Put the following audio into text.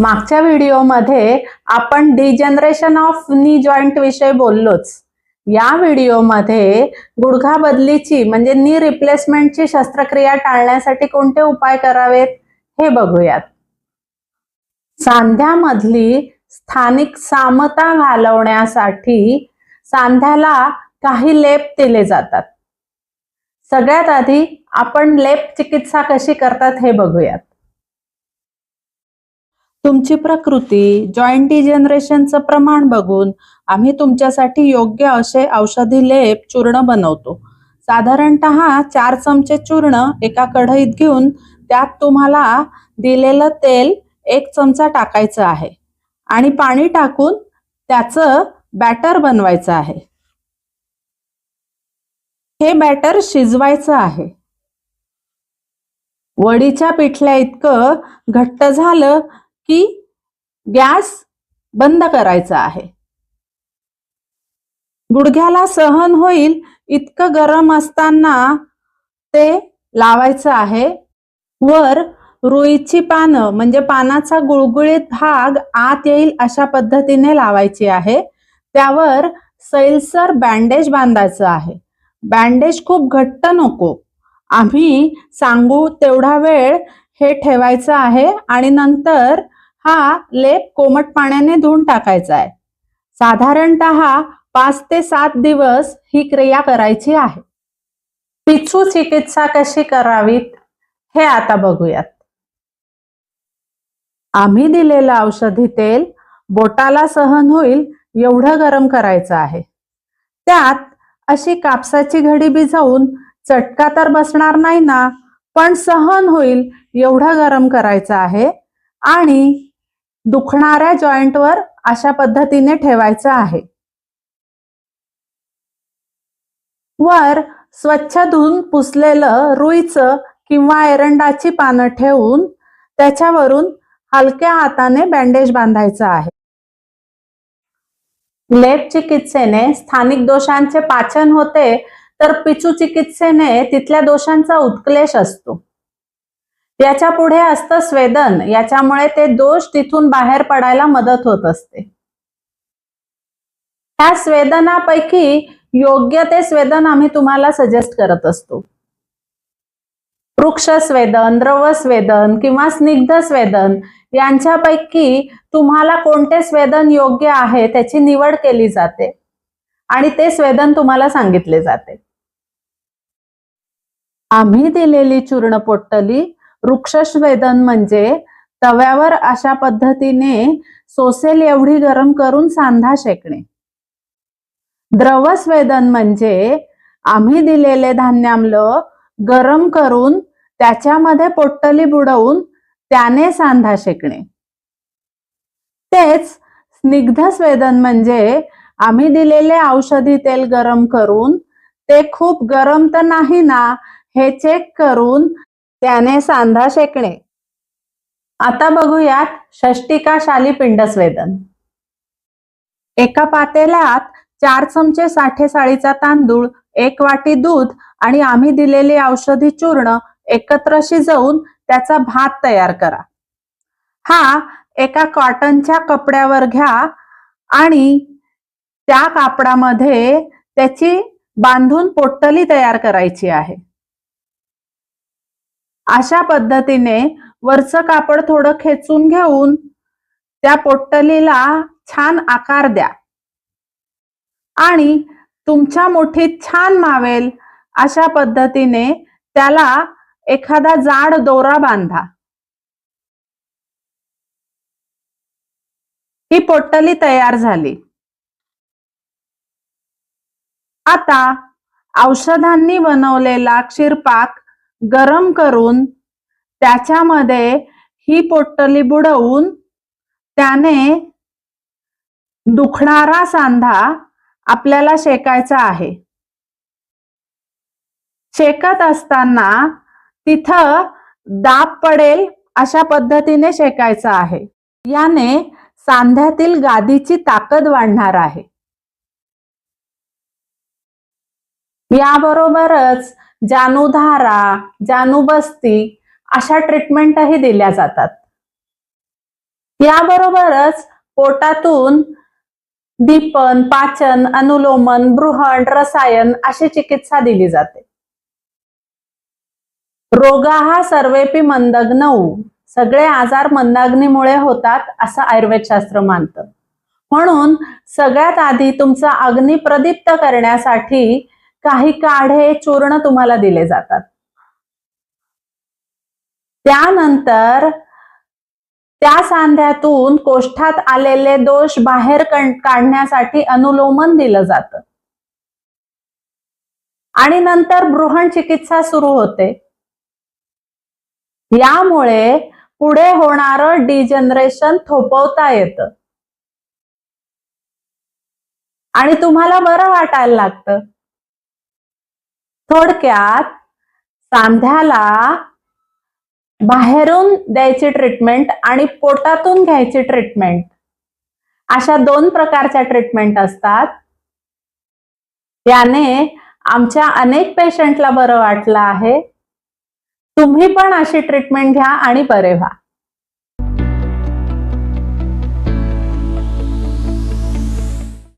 मागच्या व्हिडिओमध्ये आपण डिजनरेशन ऑफ नी जॉईंट विषयी बोललोच. या व्हिडिओमध्ये गुडघा बदलीची म्हणजे नी रिप्लेसमेंटची शस्त्रक्रिया टाळण्यासाठी कोणते उपाय करावेत हे बघूयात. सांध्यामधली स्थानिक सामता घालवण्यासाठी सांध्याला काही लेप दिले जातात. सगळ्यात आधी आपण लेप चिकित्सा कशी करतात हे बघूयात. तुमची प्रकृती जॉईंट डिजनरेशनचं प्रमाण बघून आम्ही तुमच्यासाठी योग्य असे औषधी लेप चूर्ण बनवतो. साधारणत चार चमचे चूर्ण एका कढईत घेऊन त्यात तुम्हाला दिलेलं तेल एक चमचा टाकायचं आहे. आणि पाणी टाकून त्याचं बॅटर बनवायचं आहे. हे बॅटर शिजवायचं आहे. वडीच्या पिठल्या इतकं घट्ट झालं की गॅस बंद करायचा आहे. गुडघ्याला सहन होईल इतकं गरम असताना ते लावायचं आहे. वर रुईची पानं म्हणजे पानाचा गुळगुळीत भाग आत येईल अशा पद्धतीने लावायची आहे. त्यावर सैलसर बँडेज बांधायचं आहे. बँडेज खूप घट्ट नको. आम्ही सांगू तेवढा वेळ हे ठेवायचं आहे आणि नंतर हा लेप कोमट पाण्याने धुवून टाकायचा आहे. साधारणत पाच ते सात दिवस ही क्रिया करायची आहे. पिचू चिकित्सा कशी करावीत हे आता बघूयात. आम्ही दिलेलं औषधी तेल बोटाला सहन होईल एवढं गरम करायचं आहे. त्यात अशी कापसाची घडी भिजवून चटका तर बसणार नाही ना पण सहन होईल एवढं गरम करायचं आहे आणि दुखणाऱ्या जॉईंटवर अशा पद्धतीने ठेवायचं आहे. वर स्वच्छ धुवून पुसलेलं रुईचं किंवा एरंडाची पानं ठेवून त्याच्यावरून हलक्या हाताने बँडेज बांधायचं आहे. लेप चिकित्सेने स्थानिक दोषांचे पाचन होते तर पिचू चिकित्सेने तिथल्या दोषांचा उत्क्लेश असतो. याच्यापुढे असतं स्वेदन. याच्यामुळे ते दोष तिथून बाहेर पडायला मदत होत असते. ह्या स्वेदनापैकी योग्य ते स्वेदन आम्ही तुम्हाला सजेस्ट करत असतो. वृक्ष स्वेदन द्रव स्वेदन किंवा स्निग्ध स्वेदन यांच्यापैकी तुम्हाला कोणते स्वेदन योग्य आहे त्याची निवड केली जाते आणि ते स्वेदन तुम्हाला सांगितले जाते. आम्ही दिलेली चूर्ण पोट्टली वृक्षस्वेदन म्हणजे तव्यावर अशा पद्धतीने सोसेल एवढी गरम करून सांधा शेकणे. द्रवस्वेदन म्हणजे आम्ही दिलेले धान्याम्ल गरम करून त्याच्यामध्ये पोट्टली बुडवून त्याने सांधा शेकणे. तेच स्निग्ध स्वेदन म्हणजे आम्ही दिलेले औषधी तेल गरम करून ते खूप गरम तर नाही ना हे चेक करून त्याने सांधा शेकणे. आता बघूयात षष्टिका शाली पिंड स्वेदन एका पातेल्यात चार चमचे साठे साळीचा तांदूळ एक वाटी दूध आणि आम्ही दिलेले औषधी चूर्ण एकत्र शिजवून त्याचा भात तयार करा. हा एका कॉटनच्या कपड्यावर घ्या आणि त्या कापडामध्ये त्याची बांधून पोट्टली तयार करायची आहे. अशा पद्धतीने वरचं कापड थोडं खेचून घेऊन त्या पोट्टलीला छान आकार द्या. आणि तुमच्या मुठीत छान मावेल अशा पद्धतीने त्याला एखादा जाड दोरा बांधा. ही पोट्टली तयार झाली. आता औषधांनी बनवलेला क्षीरपाक गरम करून त्याच्यामध्ये ही पोट्टली बुडवून त्याने दुखणारा सांधा आपल्याला शेकायचा आहे. शेकत असताना तिथं दाब पडेल अशा पद्धतीने शेकायचं आहे. याने सांध्यातील गादीची ताकद वाढणार आहे. याबरोबरच जानुधारा जानुबस्ती अशा ट्रीटमेंटही दिल्या जातात. याबरोबरच पोटातून दीपन पाचन अनुलोमन बृहण रसायन अशी चिकित्सा दिली जाते. रोगा हा सर्वेपी मंदग्नऊ सगळे आजार मंदाग्नीमुळे होतात असं आयुर्वेदशास्त्र मानतं. म्हणून सगळ्यात आधी तुमचा अग्नी प्रदीप्त करण्यासाठी काही काढे चूर्ण तुम्हाला दिले जातात. त्यानंतर त्या सांध्यातून कोष्ठात आलेले दोष बाहेर काढण्यासाठी अनुलोमन दिलं जातं. आणि नंतर बृहण चिकित्सा सुरू होते. यामुळे पुढे होणारं डिजनरेशन थोपवता येतं. आणि तुम्हाला बरं वाटायला लागतं. थोडक्यात सांध्याला बाहेरून द्यायची ट्रीटमेंट आणि पोटातून घ्यायची ट्रीटमेंट अशा दोन प्रकारच्या ट्रीटमेंट असतात. याने आमच्या अनेक पेशंटला बरं वाटलं आहे. तुम्ही पण अशी ट्रीटमेंट घ्या आणि बरे व्हा.